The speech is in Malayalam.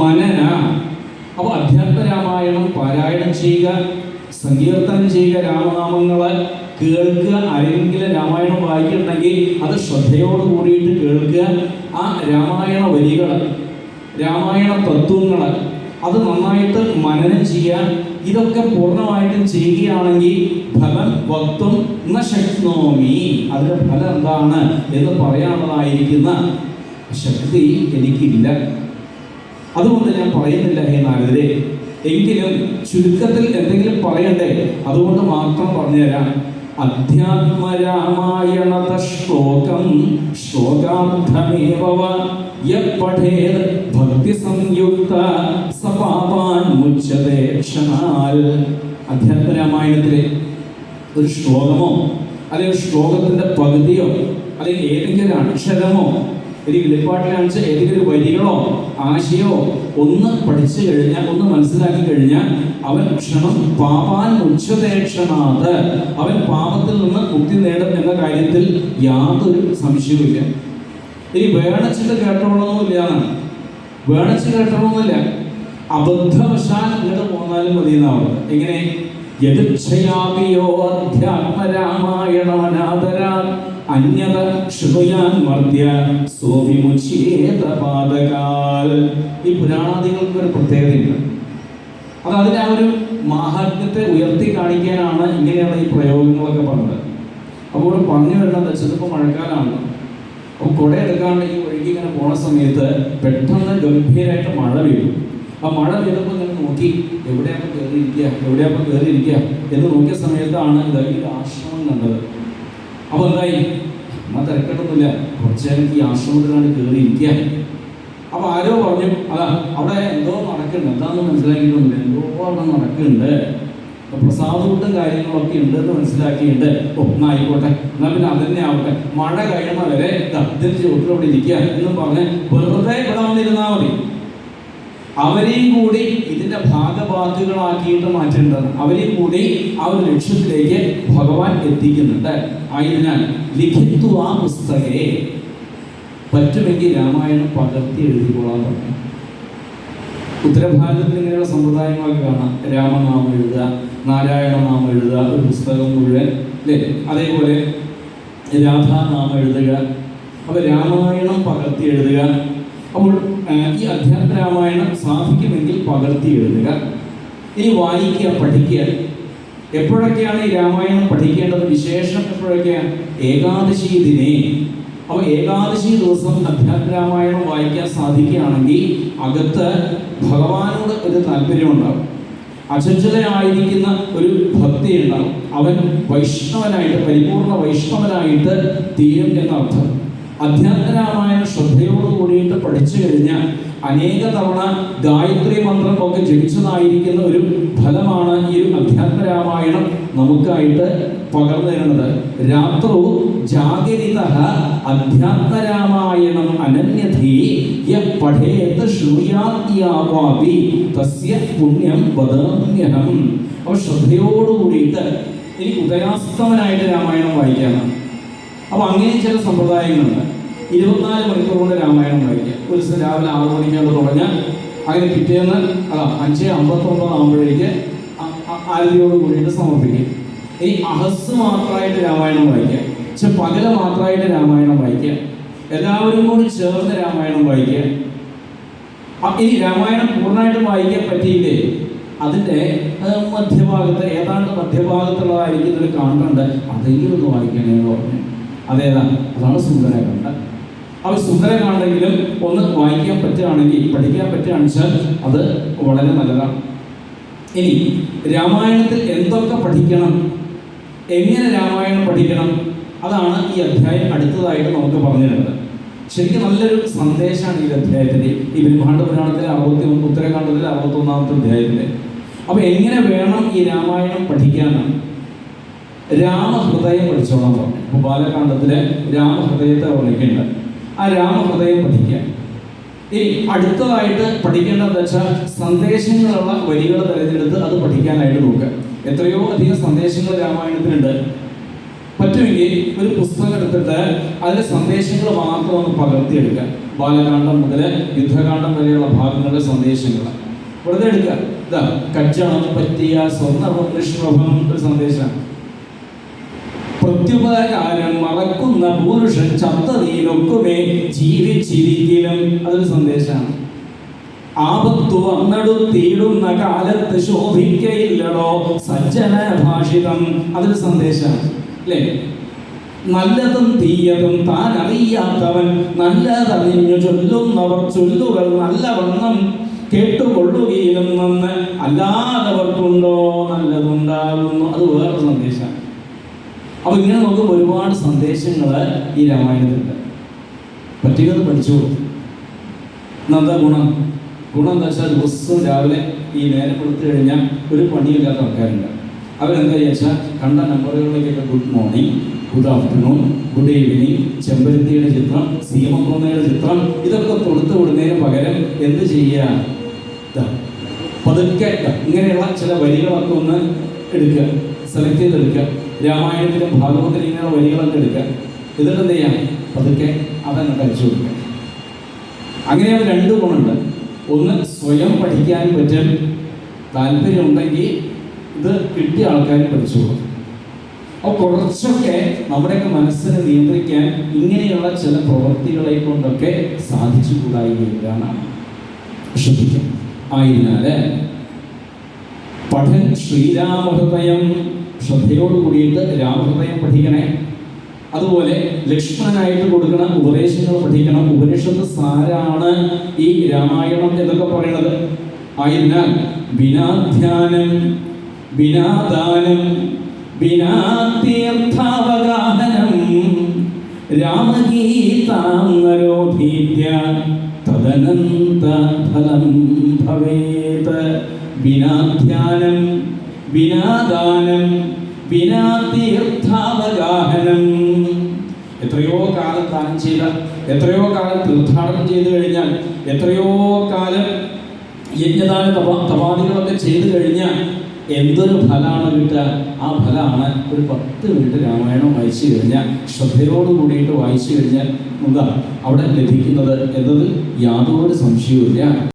മനന. അപ്പോൾ അധ്യാത്മ രാമായണം പാരായണം ചെയ്യുക സങ്കീർത്തനം ചെയ്യുക രാമനാമങ്ങൾ കേൾക്കുക ആരെങ്കിലും രാമായണം വായിക്കുന്നുണ്ടെങ്കിൽ അത് ശ്രദ്ധയോട് കൂടിയിട്ട് കേൾക്കുക. ആ രാമായണ വരികൾ രാമായണ തത്വങ്ങൾ അത് നന്നായിട്ട് മനനം ചെയ്യുക. ഇതൊക്കെ പൂർണമായിട്ടും ചെയ്യുകയാണെങ്കിൽ ഫലം വക്തും ന ശക്നോമി അതിന്റെ ഫലം എന്താണ് എന്ന് പറയാനുള്ളതായിരിക്കുന്ന ശക്തി എനിക്കില്ല. അതുകൊണ്ട് ഞാൻ പറയുന്നില്ല ഹേ നാരദരെ. എങ്കിലും ചുരുക്കത്തിൽ എന്തെങ്കിലും പറയണ്ടേ? അതുകൊണ്ട് മാത്രം പറഞ്ഞുതരാം. അധ്യാത്മരാമായണത ശ്ലോകം ശ്ലോകാർത്ഥമേവ യപഠേത് ഭക്തി സംയുക്ത സപാപാൻ മുച്ചതേ ക്ഷണാൽ. അധ്യാത്മരാമായണത്തിലെ ഒരു ശ്ലോകമോ അല്ലെങ്കിൽ ശ്ലോകത്തിന്റെ പകുതിയോ അല്ലെങ്കിൽ ഏതെങ്കിലും അക്ഷരമോ ഒരു കിളിപ്പാട്ടിലാണെന്ന് ഏതെങ്കിലും ഒരു വരികളോ ആശയോ ഒന്ന് പഠിച്ചു കഴിഞ്ഞാൽ ഒന്ന് മനസ്സിലാക്കി കഴിഞ്ഞാൽ അവൻ ക്ഷണം പാപാൻ ഉച്ചതേക്ഷണാത് അവൻ പാപത്തിൽ നിന്ന് മുക്തി നേടും എന്ന കാര്യത്തിൽ യാതൊരു സംശയവുമില്ല ഇനി വേണച്ചിട്ട് കേട്ടോളൊന്നുമില്ല. എന്നാണ് വേണച്ച് കേട്ടോളൊന്നുമില്ല. അബദ്ധവശാൽ ഇങ്ങോട്ട് പോന്നാലും മതി എന്നാണ് എങ്ങനെ യദക്ഷയാമിയോ അധ്യാത്മരാമായണമനാദരാ. അന്യത ക്ഷിപയാൻ മർദ്യ സോവിമുച്യേത പാദകാൽ. ഈ പുരാണാദികൾക്ക് ഒരു പ്രത്യേകതയുണ്ട്. അത് അതിന്റെ ആ ഒരു മാഹാത്മ്യത്തെ ഉയർത്തി കാണിക്കാനാണ് ഇങ്ങനെയാണ് ഈ പ്രയോഗങ്ങളൊക്കെ പറഞ്ഞത്. അപ്പോൾ പറഞ്ഞു വരുന്നത് വെച്ചത് ഇപ്പോൾ മഴക്കാലമാണ് അപ്പോൾ കുട എടുക്കാണ്ട് ഈ ഒഴുകി ഇങ്ങനെ പോണ സമയത്ത് പെട്ടെന്ന് ഗംഭീരമായിട്ട് മഴ പെയ്തു. ആ മഴ പെയ്തപ്പോൾ ഇങ്ങനെ നോക്കി എവിടെയാണ് കയറിയിരിക്കുക എവിടെയാണ് കയറിയിരിക്കുക എന്ന് നോക്കിയ സമയത്താണ് ഇത് ഈ ആശ്രമം കണ്ടത്. അപ്പോൾ എന്തായി? എന്നാൽ തിരക്കേണ്ടൊന്നുമില്ല. കുറച്ച് നേരം ഈ ആശ്രമത്തിലാണ് കയറിയിരിക്കുക അപ്പൊ ആരോ പറഞ്ഞു അതാ അവിടെ എന്തോ നടക്കുന്നുണ്ട്. എന്താണെന്ന് മനസ്സിലാക്കിയിട്ടൊന്നുമില്ല. എന്തോ അവിടെ നടക്കുന്നുണ്ട്. പ്രസാദൂട്ടും കാര്യങ്ങളൊക്കെ ഉണ്ട് എന്ന് മനസ്സിലാക്കിയിട്ടുണ്ട് ഓ എന്നാ ആയിക്കോട്ടെ. എന്നാ പിന്നെ അതന്നെ ആവട്ടെ. മഴ കഴിയണ വരെ ദാ ഇതിന്റെ ഇരിക്കുക എന്നും പറഞ്ഞ് വെറുതെ ഇവിടെ വന്നിരുന്നാൽ മതി. അവരെയും കൂടി ഇതിന്റെ ഭാഗഭാഗികളാക്കിയിട്ട് മാറ്റേണ്ടത് അവരെയും കൂടി ആ ഒരു ലക്ഷ്യത്തിലേക്ക് ഭഗവാൻ എത്തിക്കുന്നുണ്ട്. ആയതിനാൽ ലിഖിത്തു ആ പുസ്തകേ. പറ്റുമെങ്കിൽ രാമായണം പകർത്തി എഴുതിക്കൊള്ളാൻ പറഞ്ഞു. ഉത്തരഭാരതത്തിൽ ഇങ്ങനെയുള്ള സമ്പ്രദായങ്ങളൊക്കെ കാണാം. രാമനാമം എഴുതുക നാരായണനാമം എഴുതുക ഒരു പുസ്തകം മുഴുവൻ അല്ലേ? അതേപോലെ രാധാനാമം എഴുതുക. അപ്പോൾ രാമായണം പകർത്തി എഴുതുക. അപ്പോൾ ഈ അധ്യാത്മ രാമായണം സാധിക്കുമെങ്കിൽ പകർത്തി എഴുതുക. ഇനി വായിക്കുക പഠിക്കുക. എപ്പോഴൊക്കെയാണ് ഈ രാമായണം പഠിക്കേണ്ടത്? വിശേഷം എപ്പോഴൊക്കെയാണ്? ഏകാദശി ദിനേ. അപ്പോൾ ഏകാദശി ദിവസം അധ്യാത്മ രാമായണം വായിക്കാൻ സാധിക്കുകയാണെങ്കിൽ അകത്ത് ഭഗവാനോട് ഒരു താല്പര്യമുണ്ടാകും അചഞ്ചലനായിരിക്കുന്ന ഒരു ഭക്തി ഉണ്ടാകും അവൻ വൈഷ്ണവനായിട്ട് പരിപൂർണ വൈഷ്ണവനായിട്ട് തീരും എന്നർത്ഥം. അധ്യാത്മരാമായണം ശ്രദ്ധയോട് കൂടിയിട്ട് പഠിച്ചു കഴിഞ്ഞാൽ അനേക തവണ ഗായത്രി മന്ത്രം ഒക്കെ ജപിച്ചതായിരിക്കുന്ന ഒരു ഫലമാണ് ഈ ഒരു അധ്യാത്മരാമായണം നമുക്കായിട്ട് പകർന്നു തരുന്നത്. രാത്രോ ജാഗരിത അധ്യാത്മരാമായണം അനന്യധി യ പഠേത് ശ്രൂയാത്യാവാപി തസ്യ പുണ്യം വദാമ്യഹം അപ്പോൾ ശ്രദ്ധയോട് കൂടിയിട്ട് എനിക്ക് ഉദയാസ്തമനായിട്ട് രാമായണം വായിക്കാനാണ്. അപ്പോൾ അങ്ങനെ ചില സമ്പ്രദായങ്ങളുണ്ട്. ഇരുപത്തിനാല് മണിക്കൂർ കൊണ്ട് രാമായണം വായിക്കാം. ഒരു ദിവസം രാവിലെ ആറ് മണിക്കാണ് തുടങ്ങാൻ അങ്ങനെ പിറ്റേന്ന് അതാ അഞ്ച് അമ്പത്തൊമ്പത് ആകുമ്പോഴേക്ക് ആരതിയോട് കൂടിയിട്ട് സമർപ്പിക്കും. ഇനി അഹസ് മാത്രമായിട്ട് രാമായണം വായിക്കുക പക്ഷെ പകല മാത്രമായിട്ട് രാമായണം വായിക്കുക എല്ലാവരും കൂടി ചേർന്ന് രാമായണം വായിക്കുക ഇനി രാമായണം പൂർണമായിട്ട് വായിക്കാൻ പറ്റിയില്ലേ? അതിന്റെ മധ്യഭാഗത്ത് ഏതാണ്ട് മധ്യഭാഗത്തുള്ളതായിരിക്കുന്ന ഒരു കാണ്ടുണ്ട് അതെങ്കിലും ഒന്ന് വായിക്കണേ എന്ന് പറഞ്ഞു. അതേതാണ് അതാണ് സുന്ദരകാന്ഡ അപ്പോൾ സുന്ദരമാണെങ്കിലും ഒന്ന് വായിക്കാൻ പറ്റുകയാണെങ്കിൽ പഠിക്കാൻ പറ്റുകയാണെന്ന് വെച്ചാൽ അത് വളരെ നല്ലതാണ്. ഇനി രാമായണത്തിൽ എന്തൊക്കെ പഠിക്കണം? എങ്ങനെ രാമായണം പഠിക്കണം? അതാണ് ഈ അധ്യായം അടുത്തതായിട്ട് നമുക്ക് പറഞ്ഞു തരുന്നത് ശരിക്കും നല്ലൊരു സന്ദേശമാണ് ഈ അധ്യായത്തിന്റെ. ഈ ബ്രഹ്മാണ്ഡ പുരാണത്തിലെ അറുപത്തി ഉത്തരകാണ്ഡത്തിലെ അറുപത്തൊന്നാമത്തെ അധ്യായത്തിന്റെ. അപ്പോൾ എങ്ങനെ വേണം ഈ രാമായണം പഠിക്കാനാണ് രാമഹൃദയം പഠിച്ചോളാം പറഞ്ഞു. ബാലകാണ്ഡത്തിലെ രാമഹൃദയത്തെ വർണിക്കുന്നുണ്ട് ആ രാമഹൃദയം പഠിക്കാൻ ഇനി അടുത്തതായിട്ട് പഠിക്കേണ്ടതെന്ന് വെച്ചാൽ സന്ദേശങ്ങളുള്ള വരികൾ തിരഞ്ഞെടുത്ത് അത് പഠിക്കാനായിട്ട് നോക്കുക. എത്രയോ അധികം സന്ദേശങ്ങൾ രാമായണത്തിനുണ്ട് പറ്റുമെങ്കിൽ ഒരു പുസ്തകം എടുത്തിട്ട് അതിലെ സന്ദേശങ്ങൾ മാത്രം ഒന്ന് പകർത്തിയെടുക്കുക. ബാലകാന്ഡം മുതൽ യുദ്ധകാന്ഡം വരെയുള്ള ഭാഗങ്ങളുടെ സന്ദേശങ്ങൾ. വെറുതെ എടുക്കുക. ഇതാ കച്ചണം പറ്റിയ സ്വർണവും നിഷ്പ്രഭം ഒരു സന്ദേശം പ്രത്യുപകാരം മറക്കുന്ന പുരുഷൻ ചത്തതിയിലൊക്കുമേ ജീവിച്ചിരിക്കലും. അതൊരു സന്ദേശമാണ്. ആപത്തു വന്നെടുത്തിടുന്ന കാലത്ത് ശോഭിക്കയില്ലടോ സജ്ജന ഭാഷിതം അതൊരു സന്ദേശമാണ് അല്ലേ? നല്ലതും തീയതും താൻ അറിയാത്തവൻ നല്ലതറിഞ്ഞു ചൊല്ലുന്നവർ ചൊല്ലുകൾ നല്ലവണ്ണം കേട്ടുകൊള്ളുകയിലും നിന്ന് അല്ലാത്തവർക്കുണ്ടോ നല്ലതുണ്ടാകുന്നു. അത് വേറെ സന്ദേശമാണ്. അപ്പൊ ഇങ്ങനെ നമുക്ക് ഒരുപാട് സന്ദേശങ്ങൾ ഈ രാമായണത്തിലുണ്ട്. പറ്റുന്നത് പഠിച്ചോളൂ എന്താ ഗുണം? ഗുണം എന്താ വെച്ചാൽ ദിവസവും രാവിലെ ഈ നേരം കൊടുത്തു കഴിഞ്ഞാൽ ഒരു പണിയില്ലാത്ത ആൾക്കാരുണ്ട്. അവരെന്താ വെച്ചാൽ കണ്ട നമ്പറുകളിലേക്കൊക്കെ good morning good afternoon good evening ചെമ്പരത്തിയുടെ ചിത്രം സീമക്കൊന്നയുടെ ചിത്രം ഇതൊക്കെ കൊടുത്തു വിടുന്നതിന് പകരം എന്ത് ചെയ്യുക പതുക്കെ ഇങ്ങനെയുള്ള ചില വരികളൊക്കെ ഒന്ന് എടുക്കുക. സെലക്ട് ചെയ്തെടുക്കുക. രാമായണത്തിലെ ഭാഗവതത്തിൽ ഇങ്ങനെ വരികളൊക്കെ എടുക്കുക. എന്നിട്ട് എന്ത് ചെയ്യാം? പതുക്കെ അതങ്ങോട്ട് അയച്ചു കൊടുക്കുക. അങ്ങനെ രണ്ട് ഗുണമുണ്ട്. ഒന്ന് സ്വയം പഠിക്കാൻ പറ്റും താല്പര്യമുണ്ടെങ്കിൽ ഇത് കിട്ടിയ ആൾക്കാർ പഠിച്ചോളും അപ്പോൾ കുറച്ചൊക്കെ നമ്മുടെയൊക്കെ മനസ്സിനെ നിയന്ത്രിക്കാൻ ഇങ്ങനെയുള്ള ചില പ്രവൃത്തികളെ കൊണ്ടൊക്കെ സാധിച്ചുകൂടായി എന്നാണ്. ശ്രദ്ധിക്കുക ആയതിനാല് പഠൻ ശ്രീരാമഹൃദയം ശ്രദ്ധയോട് കൂടിയിട്ട് രാമഹൃദയം പഠിക്കണേ. അതുപോലെ ലക്ഷ്മണനായിട്ട് കൊടുക്കുന്ന ഉപദേശങ്ങൾ പഠിക്കണം. ഉപനിഷത്ത് സാരാണ് ഈ രാമായണം എന്നൊക്കെ പറയുന്നത്. ആയതിനാൽ ബിനാധ്യാനം ബിനാദാനം ബിനാതീർത്ഥാവഗാഹനം രാമഗീതാംഗരോധീത്യ തദനന്ത ഫലം ഭവേത്. ബിനാധ്യാനം വിനാദാനം വിനാതീർത്ഥാവഗാഹനം. എത്രയോ കാലം ദാനം ചെയ്ത എത്രയോ കാലം തീർത്ഥാടനം ചെയ്തു കഴിഞ്ഞാൽ എത്രയോ കാലം യജ്ഞദാന തപാ തപാദികളൊക്കെ ചെയ്തു കഴിഞ്ഞാൽ എന്തൊരു ഫലമാണ് കിട്ടുക? ആ ഫലമാണ് ഒരു പത്ത് മിനിറ്റ് രാമായണം വായിച്ചു കഴിഞ്ഞാൽ ശ്രദ്ധയോട് കൂടിയിട്ട് വായിച്ചു കഴിഞ്ഞാൽ എന്താ? അവിടെ ലഭിക്കുന്നത് എന്നത് യാതൊരു സംശയവുമില്ല.